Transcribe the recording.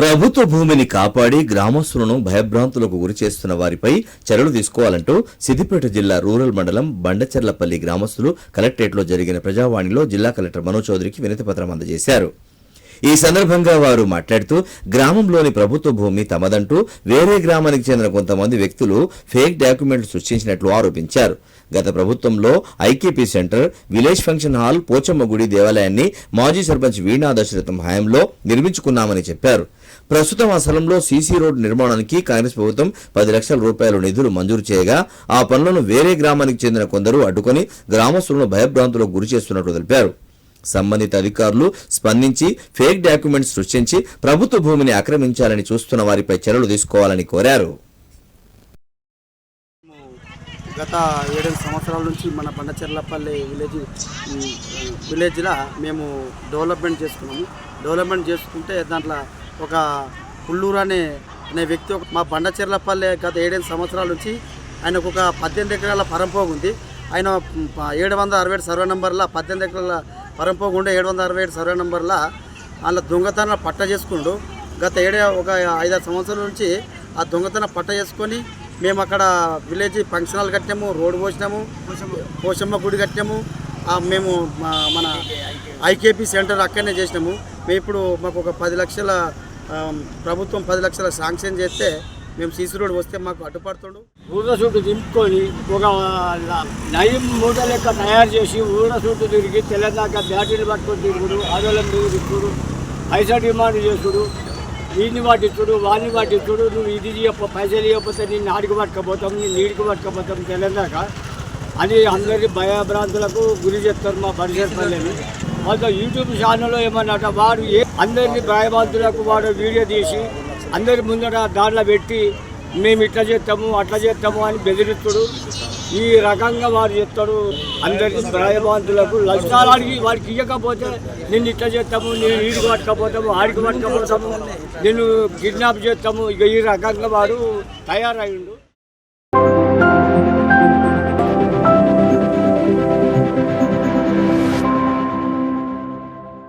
ప్రభుత్వ భూమిని కాపాడి గ్రామస్తులను భయభ్రాంతులకు గురి చేస్తున్న వారిపై చర్యలు తీసుకోవాలంటూ సిద్దిపేట జిల్లా రూరల్ మండలం బండచెర్లపల్లి గ్రామస్తులు కలెక్టరేట్లో జరిగిన ప్రజావాణిలో జిల్లా కలెక్టర్ మనోజ్ చౌదరికి వినతిపత్రం అందజేశారు. ఈ సందర్భంగా వారు మాట్లాడుతూ గ్రామంలోని ప్రభుత్వ భూమి తమదంటూ వేరే గ్రామానికి చెందిన కొంతమంది వ్యక్తులు ఫేక్ డాక్యుమెంట్లు సృష్టించినట్లు ఆరోపించారు. గత ప్రభుత్వంలో IKP centre village function hall Pochamma గుడి దేవాలయాన్ని మాజీ సర్పంచ్ వీణా దశరథం హయాంలో నిర్మించుకున్నామని చెప్పారు. ప్రస్తుతం ఆ స్థలంలో సీసీ రోడ్డు నిర్మాణానికి కాంగ్రెస్ ప్రభుత్వం పది లక్షల రూపాయల నిధులు మంజూరు చేయగా ఆ పనులను వేరే గ్రామానికి చెందిన కొందరు అడ్డుకొని గ్రామస్తులను భయభ్రాంతులకు గురి చేస్తున్నట్లు తెలిపారు. సంబంధిత అధికారులు స్పందించి ఫేక్ డాక్యుమెంట్స్ సృష్టించి ప్రభుత్వ భూమిని ఆక్రమించాలని చూస్తున్న వారిపై చర్యలు తీసుకోవాలని కోరారు. గత ఏడెనిమిది సంవత్సరాల నుంచి మన బండచెర్లపల్లి విలేజ్ విలేజ్లో మేము డెవలప్మెంట్ చేసుకున్నాము. డెవలప్మెంట్ చేసుకుంటే దాంట్లో ఒక పుల్లూరు అనే అనే వ్యక్తి ఒక- మా బండచెర్లపల్లి గత ఏడెనిమిది సంవత్సరాల నుంచి ఆయనకు ఒక పద్దెనిమిది ఎకరాల పరంపోగు ఉంది ఆయన ఏడు వందల అరవై ఏడు సర్వే నెంబర్ల పద్దెనిమిది ఎకరాల పరంపోగు ఏడు వందల అరవై ఏడు సర్వే నెంబర్లో వాళ్ళ దొంగతనం పట్ట చేసుకుండు. గత ఏడే ఒక ఐదారు సంవత్సరాల నుంచి ఆ దొంగతనం పట్ట చేసుకొని మేము అక్కడ విలేజ్ ఫంక్షన్ హాల్ కట్టాము రోడ్డు పోసినాము పోషమ్మ గుడి కట్టాము మేము మా- మన ఐకేపీ సెంటర్ అక్కడనే చేసినాము. మేము ఇప్పుడు మాకు ఒక పది లక్షల ప్రభుత్వం పది లక్షల శాంక్షన్ చేస్తే మేము సీసీ రోడ్ వస్తే మాకు అడ్డుపడుతుండు. ఊర్ల సూటు దింపుకొని ఒక నయం మూట లెక్క తయారు చేసి ఊర్ల సూటు తిరిగి తెలంగాణ బ్యాటరీలు పట్టుకొని తిరుగుడు ఆడోళ్ళ మీద తిరుగుడు పైసా డిమాండ్ చేసుడు వీడిని పట్టించుడు వాడిని పట్టించుడు నువ్వు ఇది చెప్ప పైసలు ఇవ్వకపోతే నేను ఆడికి పట్టుకపోతాం నేను నీడికి పట్టుకపోతాం తెలంగాణ అని అందరి భయభ్రాంతులకు గురి చేస్తారు మా పరిసర పల్లెని వాళ్ళ యూట్యూబ్ ఛానల్లో ఏమన్నట వాడు ఏ అందరినీ భయభ్రాంతులకు వాడు వీడియో తీసి అందరి ముందర దాంట్లో పెట్టి మేము ఇట్లా చేస్తాము అట్లా చేస్తాము అని బెదిరిస్తాడు. ఈ రకంగా వారు చెప్తాడు అందరికీ భయభ్రాంతులకు లక్షణాలకి అడిగి ఇవ్వకపోతే నిన్ను ఇట్లా చేస్తాము నేను ఈడికి పట్టకపోతాము ఆడికి పట్టకపోతాము నిన్ను కిడ్నాప్ చేస్తాము. ఇక ఈ రకంగా వాడు తయారయ్యిండు.